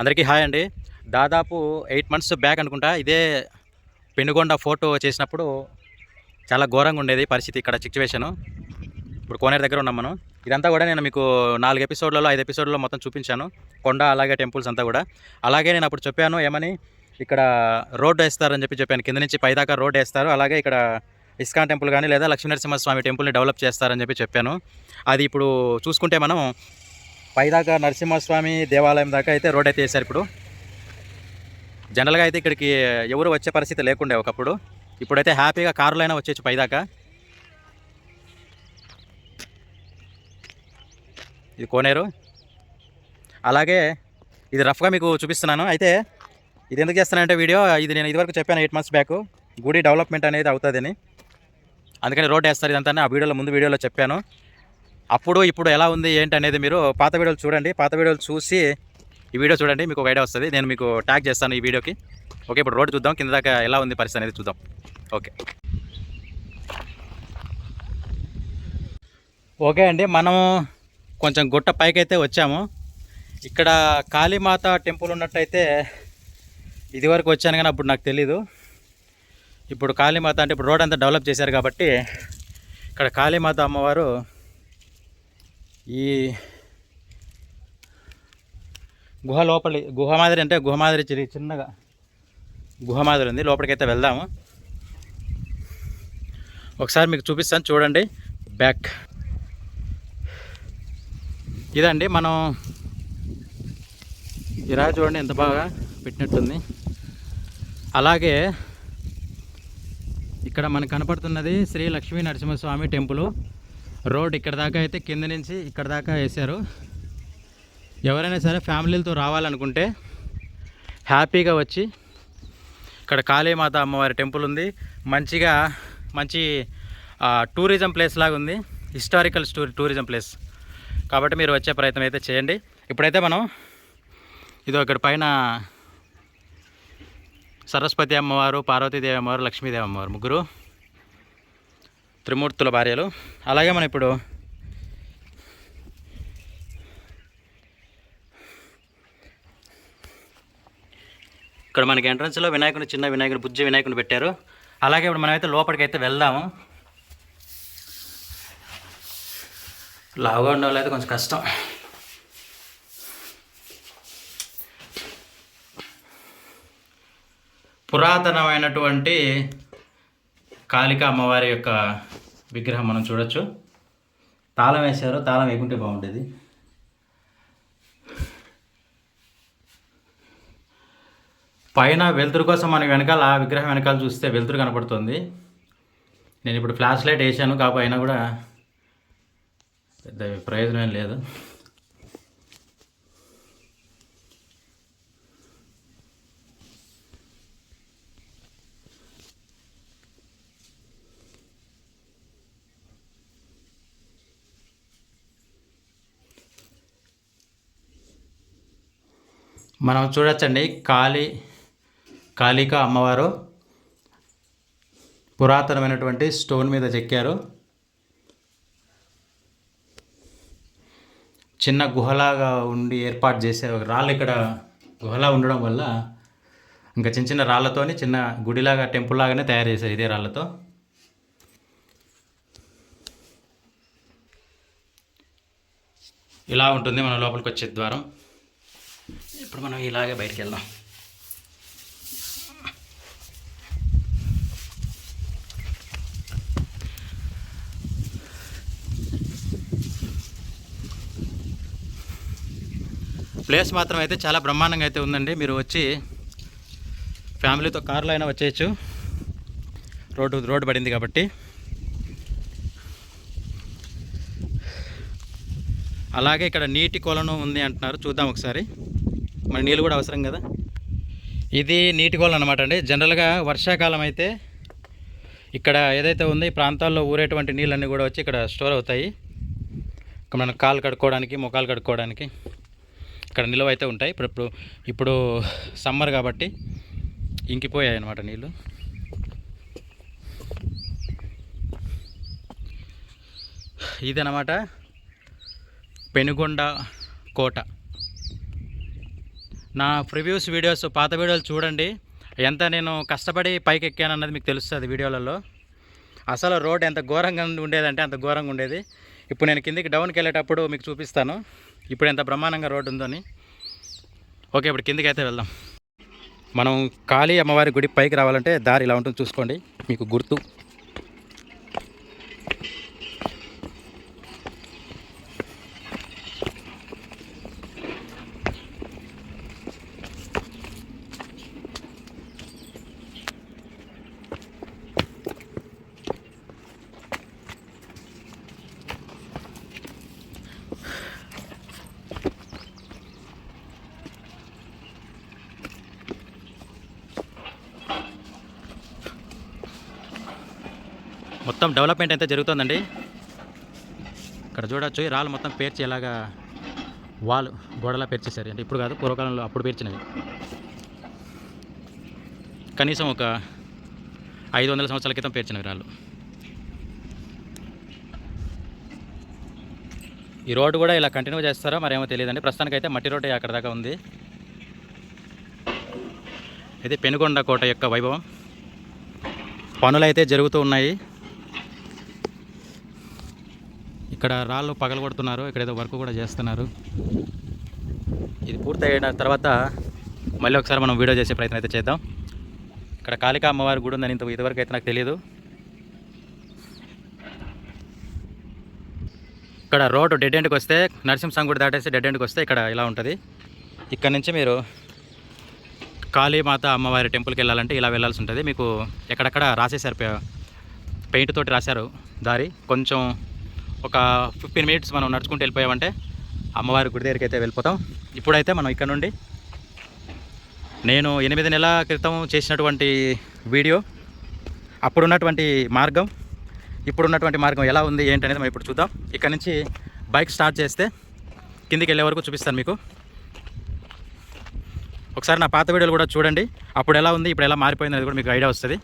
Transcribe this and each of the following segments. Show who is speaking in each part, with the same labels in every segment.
Speaker 1: అందరికీ హాయ్ అండి. దాదాపు ఎయిట్ మంత్స్ బ్యాక్ అనుకుంటా ఇదే పెనుగొండ ఫోటో చేసినప్పుడు చాలా ఘోరంగా ఉండేది పరిస్థితి ఇక్కడ సిచ్యువేషను. ఇప్పుడు కోనేరు దగ్గర ఉన్నాం మనం. ఇదంతా కూడా నేను మీకు నాలుగు ఎపిసోడ్లలో ఐదు ఎపిసోడ్లలో మొత్తం చూపించాను. కొండ అలాగే టెంపుల్స్ అంతా కూడా. అలాగే నేను అప్పుడు చెప్పాను ఏమని ఇక్కడ రోడ్ వేస్తారని చెప్పి చెప్పాను. కింద నుంచి పైదాకా రోడ్ వేస్తారు. అలాగే ఇక్కడ ఇస్కాన్ టెంపుల్ కానీ లేదా లక్ష్మీనరసింహస్వామి టెంపుల్ని డెవలప్ చేస్తారని చెప్పి చెప్పాను. అది ఇప్పుడు చూసుకుంటే మనం పైదాకా నరసింహస్వామి దేవాలయం దాకా అయితే రోడ్ అయితే వేశారు ఇప్పుడు. జనరల్గా అయితే ఇక్కడికి ఎవరు వచ్చే పరిస్థితి లేకుండే ఒకప్పుడు. ఇప్పుడైతే హ్యాపీగా కారులైనా వచ్చేసి పైదాకా. ఇది కోనేరు. అలాగే ఇది రఫ్గా మీకు చూపిస్తున్నాను. అయితే ఇది ఎందుకు చేస్తానంటే వీడియో ఇది నేను ఇదివరకు చెప్పాను ఎయిట్ మంత్స్ బ్యాక్. గుడి డెవలప్మెంట్ అనేది అవుతుందని. అందుకని రోడ్ వేస్తారు ఇదంతా ఆ వీడియోలో ముందు వీడియోలో చెప్పాను. అప్పుడు ఇప్పుడు ఎలా ఉంది ఏంటి అనేది మీరు పాత వీడియోలు చూడండి. పాత వీడియోలు చూసి ఈ వీడియో చూడండి మీకు ఒక ఐడియా వస్తుంది. నేను మీకు ట్యాగ్ చేస్తాను ఈ వీడియోకి. ఓకే ఇప్పుడు రోడ్ చూద్దాం. కింద దాకా ఎలా ఉంది పరిస్థితి అనేది చూద్దాం. ఓకే. ఓకే అండి మనం కొంచెం గుట్ట పైకైతే వచ్చాము. ఇక్కడ కాళీమాత టెంపుల్ ఉన్నట్టయితే ఇదివరకు వచ్చాను కానీ అప్పుడు నాకు తెలీదు. ఇప్పుడు కాళీమాత అంటే ఇప్పుడు రోడ్ అంతా డెవలప్ చేశారు కాబట్టి ఇక్కడ కాళీమాత అమ్మవారు ఈ గుహ లోపలి గుహ మాదిరి అంటే గుహ మాదిరి చిరి- చిన్నగా గుహ మాదిరి ఉంది. లోపలికైతే వెళ్దాము. ఒకసారి మీకు చూపిస్తాను. చూడండి. బ్యాక్. ఇదండి మనం ఇలా చూడండి ఎంత బాగా పెట్టినట్టుంది. అలాగే ఇక్కడ మనకు కనపడుతున్నది శ్రీ లక్ష్మీ నరసింహస్వామి టెంపుల్. రోడ్ ఇక్కడ దాకా అయితే కింద నుంచి ఇక్కడ దాకా వేశారు. ఎవరైనా సరే ఫ్యామిలీలతో రావాలనుకుంటే హ్యాపీగా వచ్చి ఇక్కడ కాళీమాత అమ్మవారి టెంపుల్ ఉంది. మంచిగా మంచి టూరిజం ప్లేస్ లాగా ఉంది. హిస్టారికల్ స్టూ టూరిజం ప్లేస్. కాబట్టి మీరు వచ్చే ప్రయత్నం అయితే చేయండి. ఇప్పుడైతే మనం ఇది ఇక్కడ పైన సరస్వతి అమ్మవారు పార్వతీదేవి అమ్మవారు లక్ష్మీదేవి అమ్మవారు ముగ్గురు త్రిమూర్తుల భార్యలు. అలాగే మనం ఇప్పుడు ఇక్కడ మనకి ఎంట్రన్స్లో వినాయకుని చిన్న వినాయకుని బుజ్జి వినాయకుని పెట్టారు. అలాగే ఇప్పుడు మనమైతే లోపలికైతే వెళ్దాము. లావుగా ఉండే అయితే కొంచెం కష్టం. పురాతనమైనటువంటి కాళిక అమ్మవారి యొక్క విగ్రహం మనం చూడొచ్చు. తాళం వేశారు తాళం వేయకుంటే బాగుండేది. పైన వెలుతురు కోసం మనం వెనకాల ఆ విగ్రహం వెనకాల చూస్తే వెలుతురు కనపడుతుంది. నేను ఇప్పుడు ఫ్లాష్ లైట్ వేసాను కాకపోయినా కూడా పెద్ద ప్రయోజనం ఏం లేదు. మనం చూడొచ్చండి కాళీ కాళిక అమ్మవారు పురాతనమైనటువంటి స్టోన్ మీద చెక్కారు. చిన్న గుహలాగా ఉండి ఏర్పాటు చేసే ఒక రాళ్ళు ఇక్కడ గుహలా ఉండడం వల్ల ఇంకా చిన్న చిన్న రాళ్ళతోని చిన్న గుడిలాగా టెంపుల్ లాగానే తయారు చేశారు ఇదే రాళ్ళతో. ఇలా ఉంటుంది మనం లోపలికి వచ్చే ద్వారం. ఇప్పుడు మనం ఇలాగే బయటికి వెళ్దాం. ప్లేస్ మాత్రం అయితే చాలా బ్రహ్మాండంగా అయితే ఉందండి. మీరు వచ్చి ఫ్యామిలీతో కార్లో అయినా వచ్చేయచ్చు. రోడ్డు రోడ్డు పడింది కాబట్టి. అలాగే ఇక్కడ నీటి కొలను ఉంది అంటున్నారు. చూద్దాం ఒకసారి. మరి నీళ్ళు కూడా అవసరం కదా? ఇది నీటి కొలను అనమాట అండి. జనరల్గా వర్షాకాలం అయితే ఇక్కడ ఏదైతే ఉందో ఈ ప్రాంతాల్లో ఊరేటువంటి నీళ్ళన్నీ కూడా వచ్చి ఇక్కడ స్టోర్ అవుతాయి. ఇక్కడ మనం కాలు కడుక్కోవడానికి ముఖాలు కడుక్కోవడానికి ఇక్కడ నిలువ అయితే ఉంటాయి. ఇప్పుడు ఇప్పుడు ఇప్పుడు సమ్మర్ కాబట్టి ఇంకిపోయాయి అనమాట నీళ్ళు. ఇదనమాట పెనుగొండ కోట. నా ప్రివ్యూస్ వీడియోస్ పాత వీడియోలు చూడండి. ఎంత నేను కష్టపడి పైకి ఎక్కాను అన్నది మీకు తెలుస్తుంది వీడియోలలో. అసలు రోడ్ ఎంత ఘోరంగా ఉండేదంటే అంత ఘోరంగా ఉండేది. ఇప్పుడు నేను కిందికి డౌన్కి వెళ్ళేటప్పుడు మీకు చూపిస్తాను. ఇప్పుడు ఎంత బ్రహ్మాండంగా రోడ్డు ఉందని. ఓకే ఇప్పుడు కిందికి అయితే వెళ్దాం. మనం కాళీ అమ్మవారి గుడి పైకి రావాలంటే దారి ఇలా ఉంటుంది చూసుకోండి. మీకు గుర్తు. మొత్తం డెవలప్మెంట్ అయితే జరుగుతుందండి? ఇక్కడ చూడొచ్చు ఈ రాళ్ళు మొత్తం పేర్చి ఎలాగా వాళ్ళు గోడలా పేర్చేశారు. అంటే ఇప్పుడు కాదు పూర్వకాలంలో అప్పుడు పేర్చినవి. కనీసం ఒక ఐదు వందల సంవత్సరాల క్రితం పేర్చినవి రాళ్ళు. ఈ రోడ్డు కూడా ఇలా కంటిన్యూ చేస్తారో మరేమో తెలియదండి. ప్రస్తుతానికైతే మట్టి రోడ్డు అక్కడ దాకా ఉంది. ఇది పెనుగొండ కోట యొక్క వైభవం. పనులు అయితే జరుగుతూ ఉన్నాయి. ఇక్కడ రాళ్ళు పగలగొడుతున్నారు. ఇక్కడ ఏదో వర్క్ కూడా చేస్తున్నారు. ఇది పూర్తయిన తర్వాత మళ్ళీ ఒకసారి మనం వీడియో చేసే ప్రయత్నం అయితే చేద్దాం. ఇక్కడ కాళికా అమ్మవారి గుడి ఉందని ఇంత ఇదివరకు అయితే నాకు తెలియదు ఇక్కడ రోడ్డు డెడ్ ఎండ్కి వస్తే నరసింహస్వామి గుడి దాటేసి డెడ్ ఎండ్కి వస్తే ఇక్కడ ఇలా ఉంటుంది. ఇక్కడ నుంచి మీరు కాళీమాత అమ్మవారి టెంపుల్కి వెళ్ళాలంటే ఇలా వెళ్ళాల్సి ఉంటుంది. మీకు ఎక్కడెక్కడ రాసేసారు పెయింట్ తోటి రాశారు దారి. కొంచెం ఒక ఫిఫ్టీన్ మినిట్స్ మనం నడుచుకుంటూ వెళ్ళిపోయామంటే అమ్మవారి గుడి దగ్గరికి అయితే వెళ్ళిపోతాం. ఇప్పుడైతే మనం ఇక్కడ నుండి నేను ఎనిమిది నెలల క్రితం చేసినటువంటి వీడియో అప్పుడున్నటువంటి మార్గం ఇప్పుడున్నటువంటి మార్గం ఎలా ఉంది ఏంటనేది మనం ఇప్పుడు చూద్దాం. ఇక్కడ నుంచి బైక్ స్టార్ట్ చేస్తే కిందికి వెళ్ళే వరకు చూపిస్తాను మీకు. ఒకసారి నా పాత వీడియోలు కూడా చూడండి. అప్పుడు ఎలా ఉంది ఇప్పుడు ఎలా మారిపోయింది అనేది కూడా మీకు ఐడియా వస్తుంది.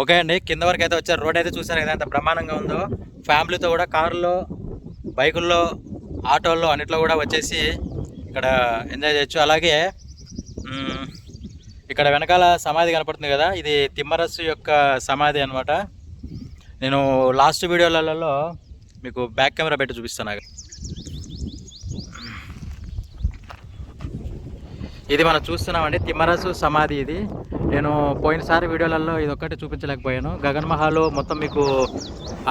Speaker 1: ఓకే అండి. కింద వరకు అయితే వచ్చారు. రోడ్ అయితే చూసారు కదా ఎంత బ్రహ్మాండంగా ఉందో. ఫ్యామిలీతో కూడా కారులో బైకుల్లో ఆటోల్లో అన్నిట్లో కూడా వచ్చేసి ఇక్కడ ఎంజాయ్ చేయొచ్చు. అలాగే ఇక్కడ వెనకాల సమాధి కనపడుతుంది కదా. ఇది తిమ్మరస్సు యొక్క సమాధి అనమాట నేను లాస్ట్ వీడియోలలో మీకు బ్యాక్ కెమెరా పెట్టి చూపిస్తాను ఇది మనం చూస్తున్నామండి. తిమ్మరసు సమాధి ఇది. నేను పోయినసారి వీడియోలలో ఇది ఒక్కటి చూపించలేకపోయాను. గగన్ మహాల్ మొత్తం మీకు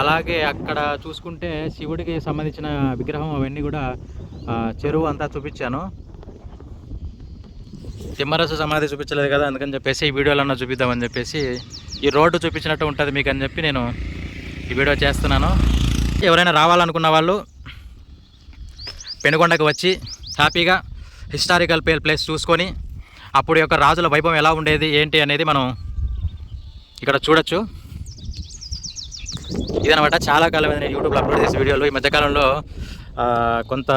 Speaker 1: అలాగే అక్కడ చూసుకుంటే శివుడికి సంబంధించిన విగ్రహం అవన్నీ కూడా చెరువు అంతా చూపించాను. తిమ్మరసు సమాధి చూపించలేదు కదా అందుకని చెప్పేసి ఈ వీడియోలో చూపిద్దామని చెప్పేసి ఈ రోడ్డు చూపించినట్టు ఉంటుంది మీకు అని చెప్పి నేను ఈ వీడియో చేస్తున్నాను. ఎవరైనా రావాలనుకున్న వాళ్ళు పెనుగొండకు వచ్చి హ్యాపీగా హిస్టారికల్ ప్లేస్ చూసుకొని అప్పుడు యొక్క రాజుల వైభవం ఎలా ఉండేది ఏంటి అనేది మనం ఇక్కడ చూడొచ్చు. ఇదనమాట చాలా కాలం నేను యూట్యూబ్లో అప్లోడ్ చేసే వీడియోలు. ఈ మధ్యకాలంలో కొంత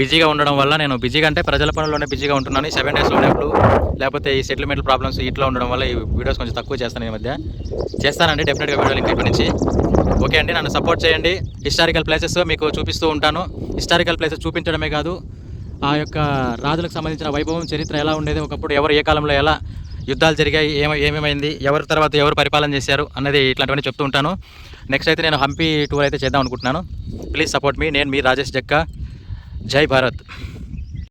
Speaker 1: బిజీగా ఉండడం వల్ల నేను బిజీగా అంటే ప్రజల పనుల్లోనే బిజీగా ఉంటున్నాను. ఈ సెవెన్ డేస్లో ఉన్నప్పుడు లేకపోతే ఈ సెటిల్మెంట్ ప్రాబ్లమ్స్ ఇట్లా ఉండడం వల్ల ఈ వీడియోస్ కొంచెం తక్కువ చేస్తాను ఈ మధ్య. చేస్తానండి డెఫినెట్గా వీడియోలు ఇంటి నుంచి. ఓకే అండి నన్ను సపోర్ట్ చేయండి. హిస్టారికల్ ప్లేసెస్ మీకు చూపిస్తూ ఉంటాను. హిస్టారికల్ ప్లేసెస్ చూపించడమే కాదు ఆ యొక్క రాజులకు సంబంధించిన వైభవం చరిత్ర ఎలా ఉండేది ఒకప్పుడు ఎవరు ఏ కాలంలో ఎలా యుద్ధాలు జరిగాయి ఏమ ఏమేమైంది ఎవరి తర్వాత ఎవరు పరిపాలన చేశారు అన్నది ఇట్లాంటివన్నీ చెప్తూ ఉంటాను. నెక్స్ట్ అయితే నేను హంపి టూర్ అయితే చేద్దాం అనుకుంటున్నాను. ప్లీజ్ సపోర్ట్ మీ నేను మీ రాజేష్ జక్క జై భారత్.